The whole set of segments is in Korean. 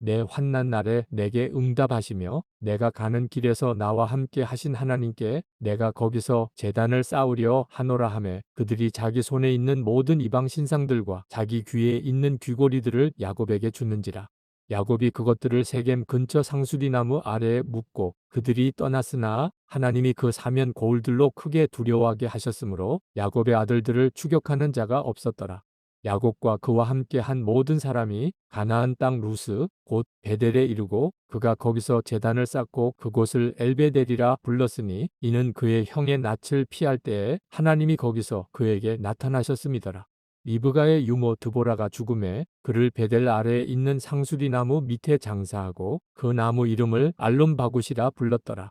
내 환난 날에 내게 응답하시며 내가 가는 길에서 나와 함께 하신 하나님께 내가 거기서 제단을 쌓으려 하노라 하매 그들이 자기 손에 있는 모든 이방 신상들과 자기 귀에 있는 귀고리들을 야곱에게 주는지라 야곱이 그것들을 세겜 근처 상수리 나무 아래에 묻고 그들이 떠났으나 하나님이 그 사면 고울들로 크게 두려워하게 하셨으므로 야곱의 아들들을 추격하는 자가 없었더라. 야곱과 그와 함께 한 모든 사람이 가나안 땅 루스 곧 베델에 이르고 그가 거기서 제단을 쌓고 그곳을 엘베델이라 불렀으니 이는 그의 형의 낯을 피할 때에 하나님이 거기서 그에게 나타나셨음이더라. 리브가의 유모 드보라가 죽음에 그를 베델 아래에 있는 상수리 나무 밑에 장사하고 그 나무 이름을 알론바굿이라 불렀더라.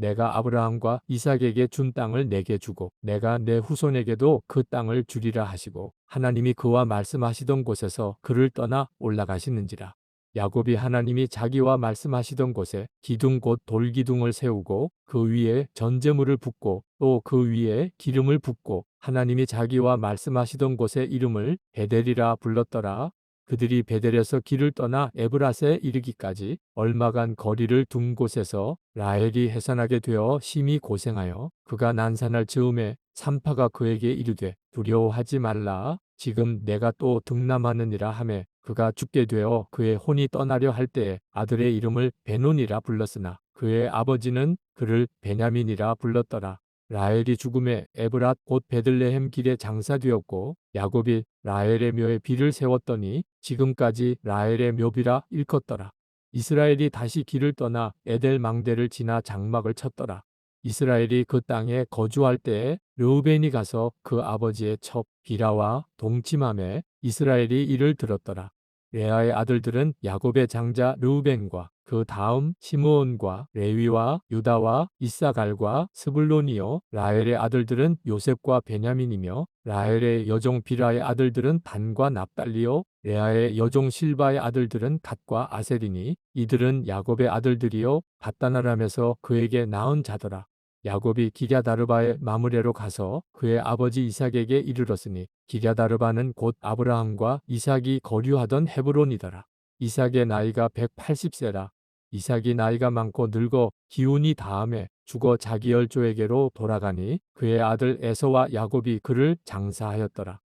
내가 아브라함과 이삭에게 준 땅을 내게 주고 내가 내 후손에게도 그 땅을 주리라 하시고 하나님이 그와 말씀하시던 곳에서 그를 떠나 올라가시는지라. 야곱이 하나님이 자기와 말씀하시던 곳에 기둥 곧 돌기둥을 세우고 그 위에 전제물을 붓고 또 그 위에 기름을 붓고 하나님이 자기와 말씀하시던 곳의 이름을 베델이라 불렀더라. 그들이 베델에서 길을 떠나 에브라스에 이르기까지 얼마간 거리를 둔 곳에서 라헬이 해산하게 되어 심히 고생하여 그가 난산할 즈음에 산파가 그에게 이르되 두려워하지 말라. 지금 내가 또 등남하느니라 하매 그가 죽게 되어 그의 혼이 떠나려 할 때에 아들의 이름을 베논이라 불렀으나 그의 아버지는 그를 베냐민이라 불렀더라 라헬이 죽음에 에브랏 곧 베들레헴 길에 장사되었고 야곱이 라헬의 묘에 비를 세웠더니 지금까지 라헬의 묘비라 일컫더라. 이스라엘이 다시 길을 떠나 에델 망대를 지나 장막을 쳤더라. 이스라엘이 그 땅에 거주할 때에 르우벤이 가서 그 아버지의 첩 비라와 동침함에 이스라엘이 이를 들었더라. 레아의 아들들은 야곱의 장자 르우벤과 그 다음 시므온과 레위와 유다와 이사갈과 스불론이요 라헬의 아들들은 요셉과 베냐민이며 라헬의 여종 비라의 아들들은 단과 납달리요 레아의 여종 실바의 아들들은 갓과 아셀이니 이들은 야곱의 아들들이요 바다나람에서 그에게 낳은 자더라 야곱이 기랴다르바의 마므레로 가서 그의 아버지 이삭에게 이르렀으니 기랴다르바는 곧 아브라함과 이삭이 거류하던 헤브론이더라 이삭의 나이가 180세라 이삭이 나이가 많고 늙어 기운이 다함에 죽어 자기 열조에게로 돌아가니 그의 아들 에서와 야곱이 그를 장사하였더라.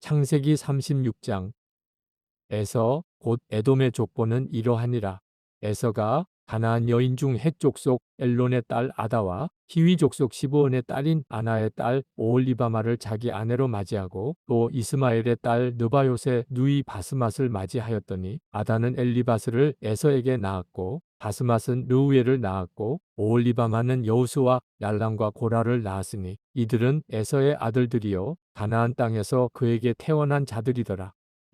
창세기 36장 에서 곧 에돔의 족보는 이러하니라. 에서가 가나안 여인 중 헷족속 엘론의 딸 아다와 히위 족 속 시브온의 딸인 아나의 딸 오올리바마를 자기 아내로 맞이하고 또 이스마엘의 딸 느바요세 누이 바스맛을 맞이하였더니 아다는 엘리바스를 에서에게 낳았고 바스맛은 르우엘을 낳았고 오올리바마는 여우스와 얄람과 고라를 낳았으니 이들은 에서의 아들들이요 가나안 땅에서 그에게 태어난 자들이더라.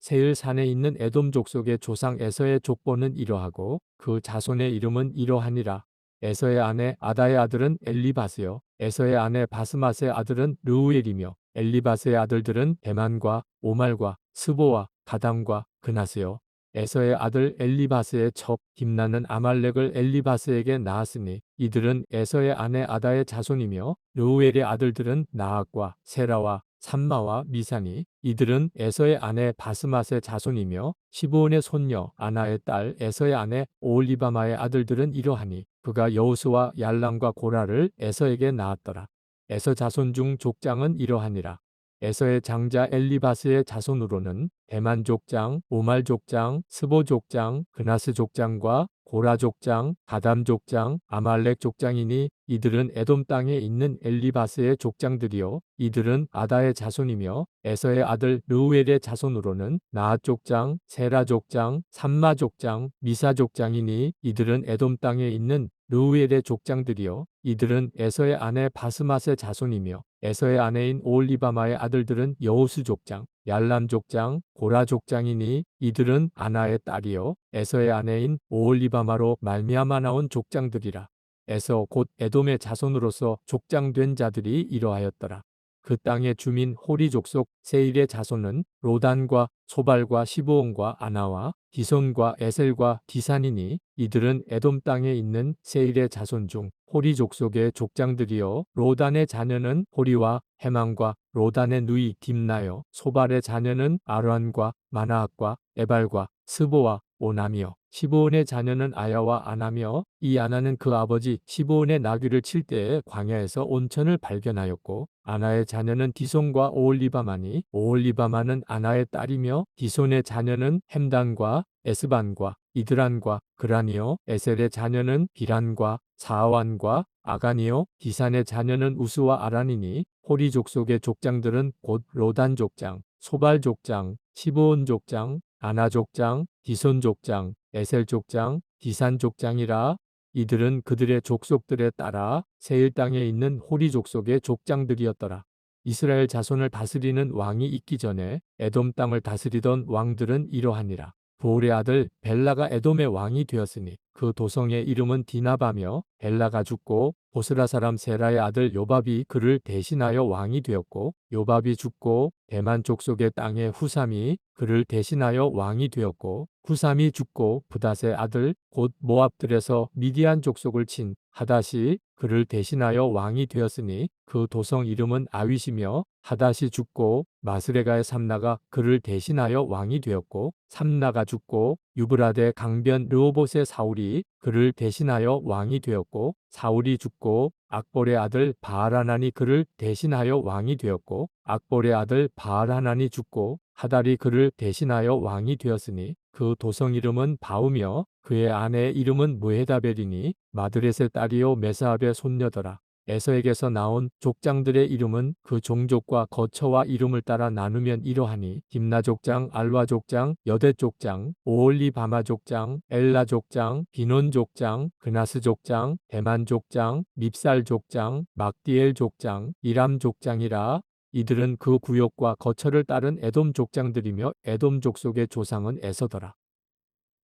세일산에 있는 에돔 족속의 조상 에서의 족보는 이러하고 그 자손의 이름은 이러하니라. 에서의 아내 아다의 아들은 엘리바스요. 에서의 아내 바스맛의 아들은 르우엘이며 엘리바스의 아들들은 대만과 오말과 스보와 가담과 그나스요. 에서의 아들 엘리바스의 첩 김나는 아말렉을 엘리바스에게 낳았으니 이들은 에서의 아내 아다의 자손이며 르우엘의 아들들은 나악과 세라와 삼마와 미사니 이들은 에서의 아내 바스맛의 자손이며 시브온의 손녀 아나의 딸 에서의 아내 오올리바마의 아들들은 이러하니 그가 여우스와 얄람과 고라를 에서에게 낳았더라. 에서 자손 중 족장은 이러하니라. 에서의 장자 엘리바스의 자손으로는 대만 족장, 오말 족장, 스보 족장, 그나스 족장과 고라 족장, 가담 족장, 아말렉 족장이니 이들은 에돔 땅에 있는 엘리바스의 족장들이요. 이들은 아다의 자손이며 에서의 아들 르우엘의 자손으로는 나앗 족장, 세라 족장, 삼마 족장, 미사 족장이니 이들은 에돔 땅에 있는 르우엘의 족장들이요 이들은 에서의 아내 바스맛의 자손이며 에서의 아내인 오올리바마의 아들들은 여호수 족장, 얄람 족장, 고라 족장이니 이들은 아나의 딸이요 에서의 아내인 오올리바마로 말미암아 나온 족장들이라. 에서 곧 에돔의 자손으로서 족장된 자들이 이러하였더라. 그 땅의 주민 호리 족 속 세일의 자손은 로단과 소발과 시브온과 아나와 디손과 에셀과 디산이니 이들은 에돔 땅에 있는 세일의 자손 중 호리 족 속의 족장들이요. 로단의 자녀는 호리와 해망과 로단의 누이 딥나요 소발의 자녀는 아란과 마나악과 에발과 스보와 오남이요 시브온의 자녀는 아야와 아나며 이 아나는 그 아버지 시브온의 나귀를 칠 때에 광야에서 온천을 발견하였고 아나의 자녀는 디손과 오올리바마니 오올리바마는 아나의 딸이며 디손의 자녀는 햄단과 에스반과 이드란과 그란이요 에셀의 자녀는 비란과 사아완과 아간이요 디산의 자녀는 우스와 아란이니 호리 족속의 족장들은 곧 로단 족장, 소발 족장, 시브온 족장, 아나 족장, 디손 족장, 에셀 족장, 디산 족장이라 이들은 그들의 족속들에 따라 세일 땅에 있는 호리 족속의 족장들이었더라. 이스라엘 자손을 다스리는 왕이 있기 전에 에돔 땅을 다스리던 왕들은 이러하니라. 보울의 아들 벨라가 에돔의 왕이 되었으니 그 도성의 이름은 디나바며 벨라가 죽고 보스라 사람 세라의 아들 요밥이 그를 대신하여 왕이 되었고 요밥이 죽고 대만 족속의 땅의 후삼이 그를 대신하여 왕이 되었고 후삼이 죽고 부닷의 아들 곧 모압들에서 미디안 족속을 친 하닷이 그를 대신하여 왕이 되었으니 그 도성 이름은 아윗이며 하닷이 죽고 마스레가의 삼나가 그를 대신하여 왕이 되었고 삼나가 죽고 유브라데 강변 르호봇의 사울이 그를 대신하여 왕이 되었고 사울이 죽고 악볼의 아들 바알하난이 그를 대신하여 왕이 되었고 악볼의 아들 바알하난이 죽고 하달이 그를 대신하여 왕이 되었으니 그 도성 이름은 바우며 그의 아내의 이름은 무헤다벨이니 마드렛의 딸이요 메사압의 손녀더라. 에서에게서 나온 족장들의 이름은 그 종족과 거처와 이름을 따라 나누면 이러하니 김나 족장, 알와 족장, 여대 족장, 오올리 바마 족장, 엘라 족장, 비논 족장, 그나스 족장, 대만 족장, 밉살 족장, 막디엘 족장, 이람 족장이라 이들은 그 구역과 거처를 따른 에돔 족장들이며 에돔 족속의 조상은 에서더라.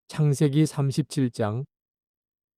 창세기 37장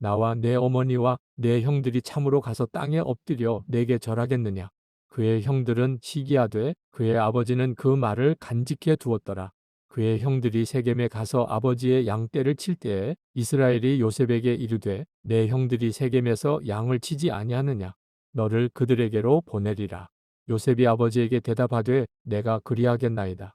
나와 내 어머니와 내 형들이 참으로 가서 땅에 엎드려 내게 절하겠느냐. 그의 형들은 시기하되 그의 아버지는 그 말을 간직해 두었더라. 그의 형들이 세겜에 가서 아버지의 양떼를 칠 때에 이스라엘이 요셉에게 이르되 내 형들이 세겜에서 양을 치지 아니하느냐 너를 그들에게로 보내리라. 요셉이 아버지에게 대답하되 내가 그리하겠나이다.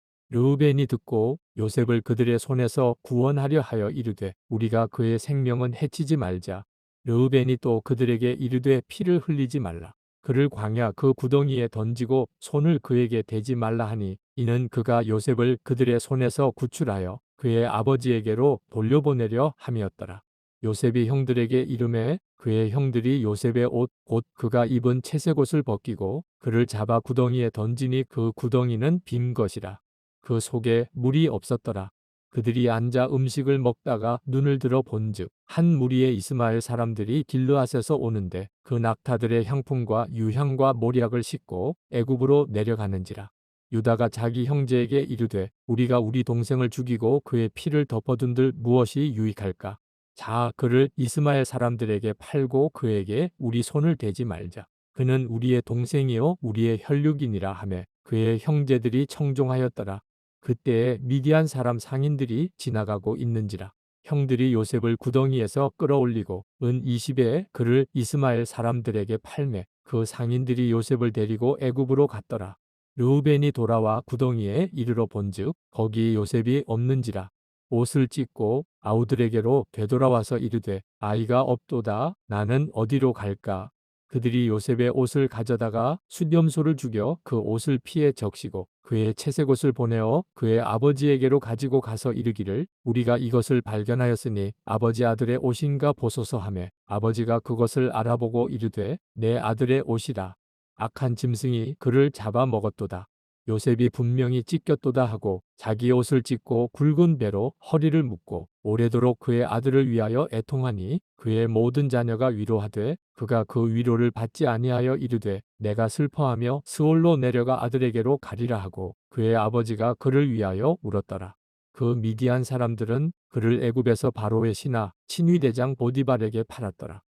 르우벤이 듣고 요셉을 그들의 손에서 구원하려 하여 이르되 우리가 그의 생명은 해치지 말자. 르우벤이 또 그들에게 이르되 피를 흘리지 말라. 그를 광야 그 구덩이에 던지고 손을 그에게 대지 말라 하니 이는 그가 요셉을 그들의 손에서 구출하여 그의 아버지에게로 돌려보내려 함이었더라. 요셉이 형들에게 이름해 그의 형들이 요셉의 옷 곧 그가 입은 채색 옷을 벗기고 그를 잡아 구덩이에 던지니 그 구덩이는 빈 것이라. 그 속에 물이 없었더라. 그들이 앉아 음식을 먹다가 눈을 들어 본즉 한 무리의 이스마엘 사람들이 길르앗에서 오는데 그 낙타들의 향품과 유향과 모략을 싣고 애굽으로 내려가는지라. 유다가 자기 형제에게 이르되 우리가 우리 동생을 죽이고 그의 피를 덮어둔들 무엇이 유익할까? 자 그를 이스마엘 사람들에게 팔고 그에게 우리 손을 대지 말자. 그는 우리의 동생이요 우리의 혈육이니라 하매 그의 형제들이 청종하였더라. 그때에 미디안 사람 상인들이 지나가고 있는지라. 형들이 요셉을 구덩이에서 끌어올리고 은 20에 그를 이스마엘 사람들에게 팔매 그 상인들이 요셉을 데리고 애굽으로 갔더라. 르우벤이 돌아와 구덩이에 이르러 본즉 거기 요셉이 없는지라. 옷을 찢고 아우들에게로 되돌아와서 이르되 아이가 없도다 나는 어디로 갈까 그들이 요셉의 옷을 가져다가 수렴소를 죽여 그 옷을 피에 적시고 그의 채색 옷을 보내어 그의 아버지에게로 가지고 가서 이르기를 우리가 이것을 발견하였으니 아버지 아들의 옷인가 보소서 하매 아버지가 그것을 알아보고 이르되 내 아들의 옷이라 악한 짐승이 그를 잡아 먹었도다. 요셉이 분명히 찢겼도다 하고 자기 옷을 찢고 굵은 배로 허리를 묶고 오래도록 그의 아들을 위하여 애통하니 그의 모든 자녀가 위로하되 그가 그 위로를 받지 아니하여 이르되 내가 슬퍼하며 스올로 내려가 아들에게로 가리라 하고 그의 아버지가 그를 위하여 울었더라. 그 미디안 사람들은 그를 애굽에서 바로의 신하 친위대장 보디발에게 팔았더라.